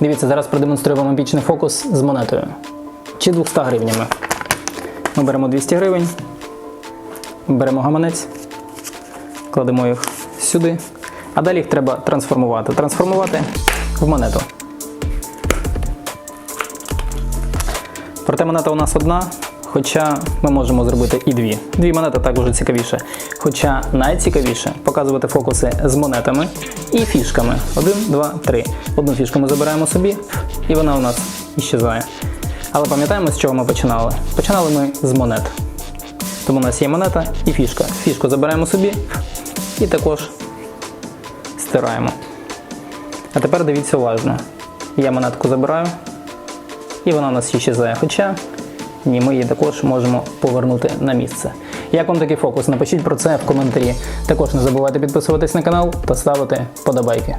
Дивіться, зараз продемонструю вам епічний фокус з монетою. Чи 200 гривнями. Ми беремо 200 гривень, беремо гаманець, кладемо їх сюди, а далі їх треба трансформувати. Трансформувати в монету. Проте монета у нас одна, хоча ми можемо зробити і дві. Дві монети так уже цікавіше. Хоча найцікавіше показувати фокуси з монетами і фішками. Один, два, три. Одну фішку ми забираємо собі, і вона у нас іщезає. Але пам'ятаємо, з чого ми починали? Починали ми з монет. Тому у нас є монета і фішка. Фішку забираємо собі і також стираємо. А тепер дивіться уважно. Я монетку забираю, і вона у нас іщезає. Хоча ні, ми її також можемо повернути на місце. Як вам такий фокус? Напишіть про це в коментарі. Також не забувайте підписуватись на канал та ставити вподобайки.